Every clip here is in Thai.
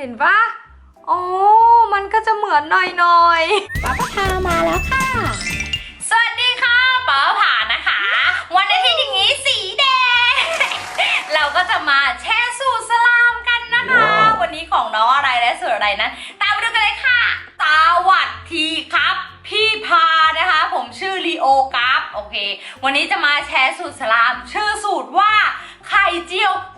เห็นปะโอ้มันก็จะเหมือนหน่อยๆป้าพามาแล้วค่ะ สวัสดีค่ะป๋าผ่านะคะ วันอาทิตย์อย่างนี้สีแดง เราก็จะมาแช่สูตรสลามกันนะคะ วันนี้ของน้องอะไรและสูตรอะไรนั้น ตามไปดูกันเลยค่ะสวัสดีครับ พี่พานะคะ ผมชื่อลีโอกราฟโอเค วันนี้จะมาแชร์สูตรสลาม ชื่อสูตรว่าไข่เจียวฟูเฟ่ฟูอ่าน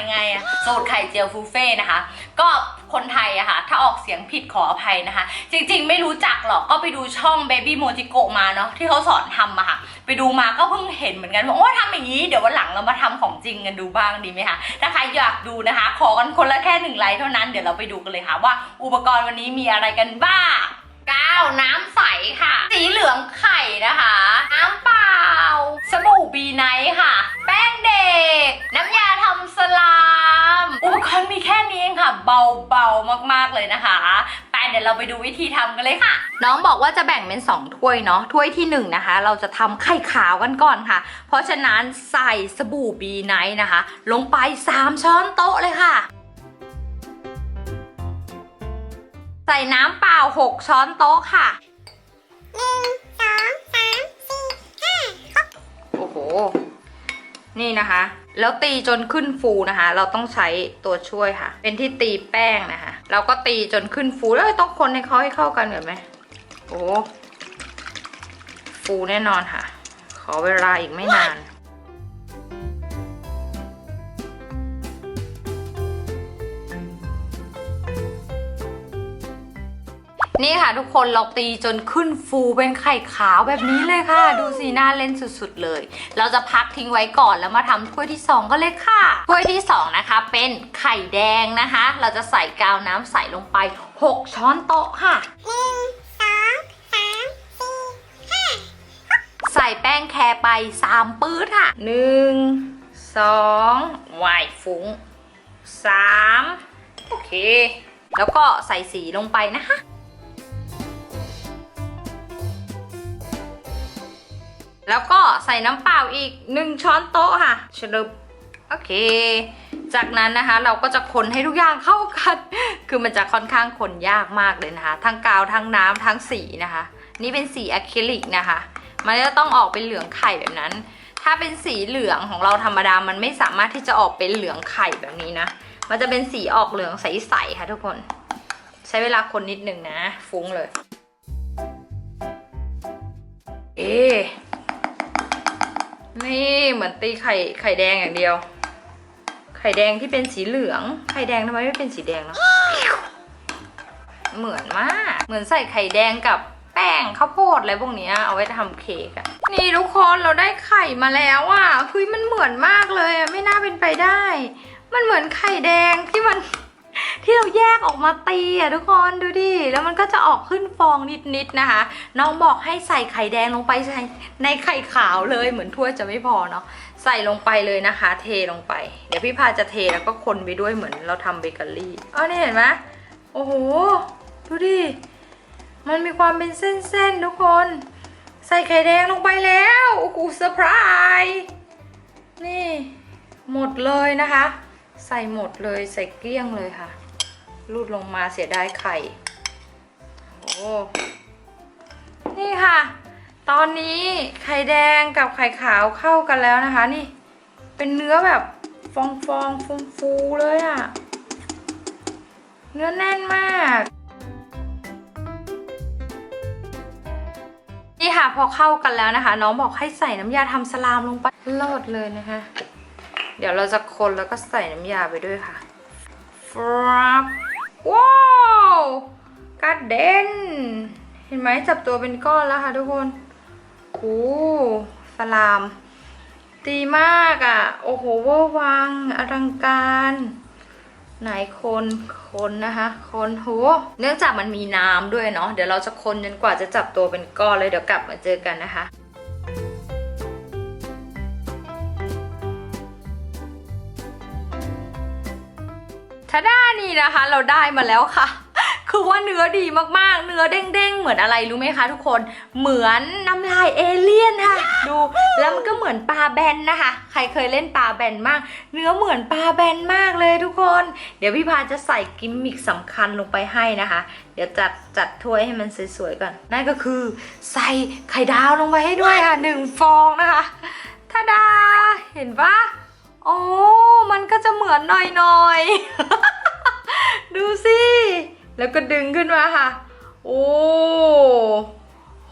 ยังไงอะสูตรไข่เจียวฟูเฟ่นะคะ ก็คนไทยอะค่ะ ถ้าออกเสียงผิดขออภัยนะคะ จริงๆ ไม่รู้จักหรอกก็ไปดูช่อง Baby Mojiko มาเนาะที่เขาสอนทำอะค่ะ ไปดูมาก็เพิ่งเห็นเหมือนกันว่าโอ้ทำอย่างนี้ เดี๋ยววันหลังเรามาทำของจริงกันดูบ้างดีไหมคะถ้าใครอยากดูนะคะ ขอกันคนละแค่หนึ่งไลค์เท่านั้นเดี๋ยวเราไปดูกันเลยค่ะ ว่าอุปกรณ์วันนี้มีอะไรกันบ้างก้าวน้ำใสค่ะ สีเหลืองไข่นะคะ น้ำเปล่าสบู่บีไนท์ค่ะ แป้งเด็ก น้ำยาทำสลาม อุปกรณ์มีแค่นี้ เองค่ะเบาๆมากๆเลยนะคะแต่เดี๋ยวเราไปดูวิธีทำกันเลยค่ะ น้องบอกว่าจะแบ่งเป็น 2 ถ้วยเนาะถ้วยที่1นะคะ เราจะทำไข่ขาวกันก่อนค่ะ เพราะฉะนั้นใส่สบู่บีไนท์นะคะ ลงไป 3 ช้อนโต๊ะเลยค่ะใส่น้ำเปล่า 6 ช้อนโต๊ะค่ะโอ้โห นี่นะคะ แล้วตีจนขึ้นฟูนะคะ เราต้องใช้ตัวช่วยค่ะ เป็นที่ตีแป้งนะคะ เราก็ตีจนขึ้นฟูแล้วต้องคนให้เขาให้เข้ากันเหรอนไหมโอ้ฟูแน่นอนค่ะ ขอเวลาอีกไม่นาน นี่ค่ะทุกคนเราตีจนขึ้นฟูเป็นไข่ขาวแบบนี้เลยค่ะ ดูสีหน้าเล่นสุดๆเลย เราจะพักทิ้งไว้ก่อนแล้วมาทำถ้วยที่ 2 ก็เลยค่ะถ้วยที่ 2 นะคะ เป็นไข่แดงนะคะ เราจะใส่กาวน้ำใสลงไป 6 ช้อนโต๊ะค่ะใส่แป้งแคร์ไป 3 ปื้ดค่ะ 1 2วายฟุ้ง 3 โอเค แล้วก็ใส่สีลงไปนะคะ แล้วก็ใส่น้ำเปล่าอีก 1 ช้อนโต๊ะค่ะชลึบโอเค จากนั้นนะคะเราก็จะคนให้ทุกอย่างเข้ากัน คือมันจะค่อนข้างคนยากมากเลยนะคะ ทั้งกาวทั้งน้ำทั้งสีนะคะ นี่เป็นสีอะคริลิกนะคะ มันจะต้องออกเป็นเหลืองไข่แบบนั้น ถ้าเป็นสีเหลืองของเราธรรมดา มันไม่สามารถที่จะออกเป็นเหลืองไข่แบบนี้นะ มันจะเป็นสีออกเหลืองใสๆค่ะทุกคน ใช้เวลาคนนิดนึงนะ ฟุ้งเลย เอ๊ะ นี่เหมือนตีไข่ไข่แดงอย่างเดียว ไข่แดงที่เป็นสีเหลือง ไข่แดงทำไมไม่เป็นสีแดงเนาะเหมือนมาก เหมือนใส่ไข่แดงกับแป้งข้าวโพดอะไรพวกเนี้ยเอาไว้ทำเค้กอะนี่ทุกคนเราได้ไข่มาแล้วอะเฮ้ยมันเหมือนมากเลยอะไม่น่าเป็นไปได้ มันเหมือนไข่แดงที่มัน ที่เราแยกออกมาตีอะทุกคนดูดิ แล้วมันก็จะออกขึ้นฟองนิดๆนะคะ น้องบอกให้ใส่ไข่แดงลงไปใส่ในไข่ขาวเลยเหมือนถ้วยจะไม่พอเนาะใส่ลงไปเลยนะคะ เทลงไป เดี๋ยวพี่พาจะเทแล้วก็คนไปด้วยเหมือนเราทำเบเกอรี่อ๋อนี่เห็นไหมโอ้โหดูดิมันมีความเป็นเส้นๆทุกคน ใส่ไข่แดงลงไปแล้วโอ้โหเซอร์ไพรส์นี่ หมดเลยนะคะ ใส่หมดเลยใส่เกลี้ยงเลยค่ะ รูดลงมาเสียดายไข่โอ้นี่ค่ะ ตอนนี้ไข่แดงกับไข่ขาวเข้ากันแล้วนะคะ นี่ เป็นเนื้อแบบฟองฟองฟูฟูเลยอะ่ะ เนื้อแน่นมาก นี่ค่ะพอเข้ากันแล้วนะคะ น้องบอกให้ใส่น้ำยาทำสลามลงไปเลิศเลยนะคะ เดี๋ยวเราจะคนแล้วก็ใส่น้ำยาไปด้วยค่ะฟรับว้าวกระเด็น เห็นไหมจับตัวเป็นก้อนแล้วค่ะทุกคนโอ้สลาม ดีมากอะ่ะ โอ้โหวอร์วัง อลังการ ไหนคนคนนะคะ คนโหเนื่องจากมันมีน้ำด้วยเนาะ เดี๋ยวเราจะคนจนกว่าจะจับตัวเป็นก้อนเลย เดี๋ยวกลับมาเจอกันนะคะาด้านี่นะคะ เราได้มาแล้วค่ะ คือว่าเนื้อดีมากๆ เนื้อเด้งๆ เหมือนอะไรรู้ไหมคะทุกคน เหมือนน้ำลายเอเลี่ยนค่ะ ดูแล้วมันก็เหมือนปลาแบนนะคะ ใครเคยเล่นปลาแบนมาก เนื้อเหมือนปลาแบนมากเลยทุกคน เดี๋ยวพี่พาจะใส่กิมมิคสำคัญลงไปให้นะคะ เดี๋ยวจัดจัดถ้วยให้มันสวยๆก่อน นั่นก็คือใส่ไข่ดาวลงไปให้ด้วยค่ะหนึ่งฟองนะคะทาดาเห็นปะโอ้ มันก็จะเหมือนหน่อยๆ ดูสิ แล้วก็ดึงขึ้นมาค่ะ โอ้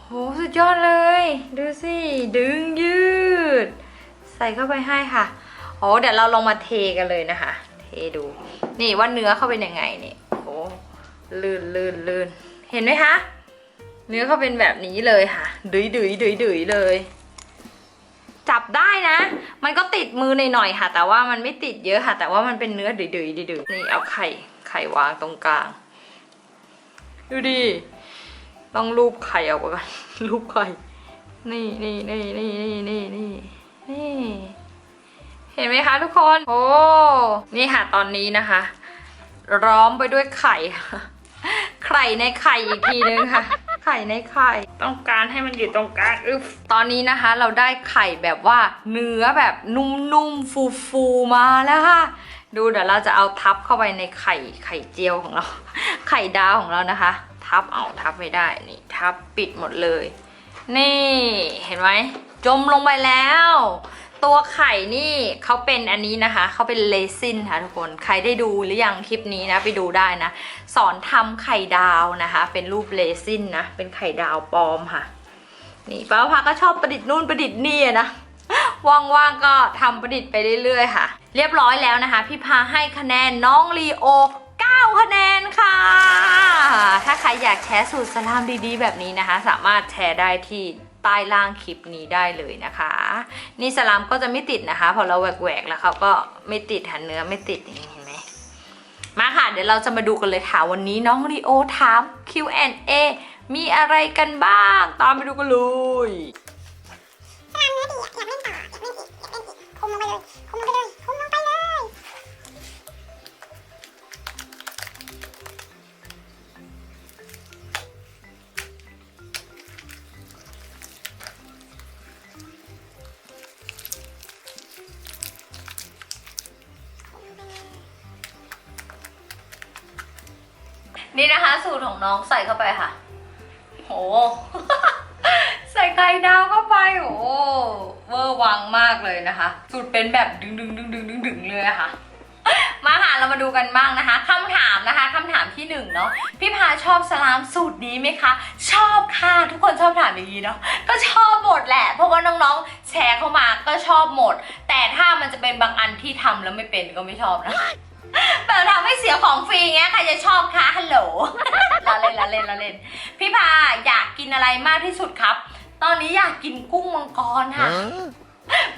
โหสุดยอดเลย ดูสิ ดึงยืด ใส่เข้าไปให้ค่ะโอ้เดี๋ยวเราลองมาเทกันเลยนะคะ เทดู นี่ว่าเนื้อเข้าเป็นยังไงนี่โอ้ลื่นลื่นลื่นเห็นไหมคะ เนื้อเขาเป็นแบบนี้เลยค่ะดุยดุยดุยดุยเลย จับได้นะ มันก็ติดมือหน่อยๆค่ะ แต่ว่ามันไม่ติดเยอะค่ะ แต่ว่ามันเป็นเนื้อดุยดุยดุยดุยนี่เอาไข่ ข่วางตรงกลาง ดูดิ ต้องรูปไข่ออกมาก่อนรูปไข่ นี่นี่นี่นี่นี่นี่นี่นี่ เห็นไหมคะทุกคน โอ้ นี่ค่ะตอนนี้นะคะ ร้อมไปด้วยไข่ค่ะไข่ในไข่อีกทีนึงค่ะไข่ในไข่ ต้องการให้มันอยู่ตรงกลางอึฟตอนนี้นะคะ เราได้ไข่แบบว่าเนื้อแบบนุ่มๆ ฟูๆ มาแล้วค่ะดูเดี๋ยวเราจะเอาทับเข้าไปในไข่ไข่เจียวของเรา ไข่ดาวของเรานะคะ ทับเอาทับไม่ได้นี่ทับปิดหมดเลย นี่เห็นไหมจมลงไปแล้ว ตัวไข่นี่เขาเป็นอันนี้นะคะเขาเป็นเลซินค่ะทุกคนใครได้ดูหรือยังคลิปนี้นะไปดูได้นะ สอนทำไข่ดาวนะคะ เป็นรูปเลซินนะเป็นไข่ดาวปลอมค่ะ นี่ป้าพาก็ชอบประดิษฐ์นู่นประดิษฐ์นี่นะว่างๆก็ทำประดิษฐ์ไปเรื่อยๆค่ะ เรียบร้อยแล้วนะคะ พี่พาให้คะแนนน้องลีโอ 9 คะแนนค่ะ ถ้าใครอยากแชร์สูตรสลามดีๆ แบบนี้นะคะ สามารถแชร์ได้ที่ใต้ล่างคลิปนี้ได้เลยนะคะ นี่สลามก็จะไม่ติดนะคะ พอเราแหวกๆแล้วเขาก็ไม่ติดหันเนื้อไม่ติดอย่างนี้เห็นไหมมาค่ะ เดี๋ยวเราจะมาดูกันเลยค่ะ วันนี้น้องลีโอถาม Q&A มีอะไรกันบ้าง ตามไปดูกันเลย นี่นะคะ สูตรของน้องใส่เข้าไปค่ะ โห ใส่ไข่ดาวเข้าไปโหเวอร์วังมากเลยนะคะ สูตรเป็นแบบดึงดึงดึงดึงดึงดึงเลยค่ะ มาค่ะเรามาดูกันบ้างนะคะคำถามนะคะคำถามที่หนึ่งเนาะพี่พาชอบสลามสูตรนี้ไหมคะ ชอบค่ะทุกคนชอบถามอย่างนี้เนาะก็ชอบหมดแหละ เพราะว่าน้องๆ แชร์เข้ามาก็ชอบหมด แต่ถ้ามันจะเป็นบางอันที่ทำแล้วไม่เป็นก็ไม่ชอบนะ แบบทำให้เสียของฟรีเงี้ยใครจะชอบคะฮัลโหลเราเล่นเราเล่นเราเล่น พี่พาอยากกินอะไรมากที่สุดครับ ตอนนี้อยากกินกุ้งมังกรค่ะ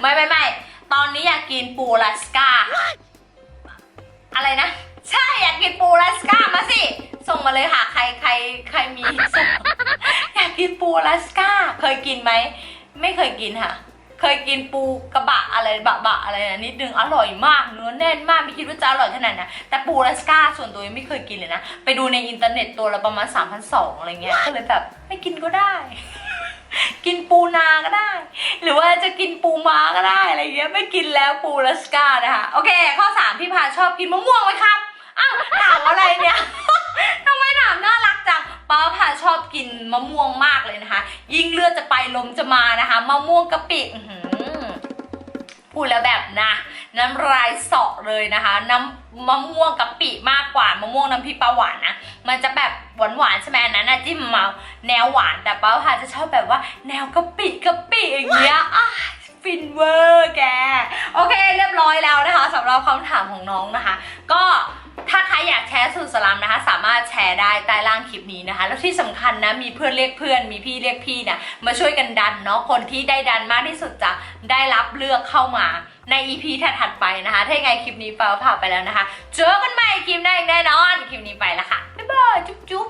ไม่ไม่ไม่ตอนนี้อยากกินปูอลาสกาอะไรนะ ใช่อยากกินปูอลาสกามาสิ ส่งมาเลยค่ะ ใครใครใครมีส่งอยากกินปูอลาสกาเคยกินไหม ไม่เคยกินค่ะ เคยกินปูกระบะอะไรบะบะอะไรนะนิดนึงอร่อยมากเนื้อแน่นมากไม่คิดว่าจะอร่อยขนาดนั้นแต่ปูอลาสกาส่วนตัวยังไม่เคยกินเลยนะ ไปดูในอินเทอร์เน็ตตัวละประมาณ3 2 0 0อะไรเงี้ยก็เลยแบบไม่กินก็ได้ กินปูนาก็ได้ หรือว่าจะกินปูม้าก็ได้อะไรเงี้ยไม่กินแล้วปูอลาสกานะคะโอเค ข้อสามพี่พาชอบกินมะม่วงไหมครับอ้าวถามอะไรเนี่ย ป้าพาชอบกินมะม่วงมากเลยนะคะ ยิ่งเลือดจะไปลมจะมานะคะ มะม่วงกะปิอื้อหือพูดแล้วแบบนะน้ำลายเสาะเลยนะคะ น้ำมะม่วงกะปิมากกว่ามะม่วงน้ำพริกปลาหวานนะมันจะแบบหวานหวานๆใช่ไหมอันนั้นนะจิ้มมาแนวหวานแต่ป้าพาจะชอบแบบว่า แนวกะปิกะปิอย่างเงี้ยอะฟินเวอร์แก โอเคเรียบร้อยแล้วนะคะสำหรับคำถามของน้องนะคะ ก็ ถ้าใครอยากแชร์สูตรสลัมนะคะ สามารถแชร์ได้ใต้ล่างคลิปนี้นะคะ แล้วที่สำคัญนะมีเพื่อนเรียกเพื่อนมีพี่เรียกพี่นะมาช่วยกันดันเนาะคนที่ได้ดันมากที่สุดจะได้รับเลือกเข้ามาใน EP ถัดๆไปนะคะ ถ้ายังไงคลิปนี้เปาผ่าไปแล้วนะคะ เจอกันใหม่คลิปหน้าอีกแน่นอน คลิปนี้ไปแล้วค่ะ บ๊ายบาย จุ๊บจุ๊บ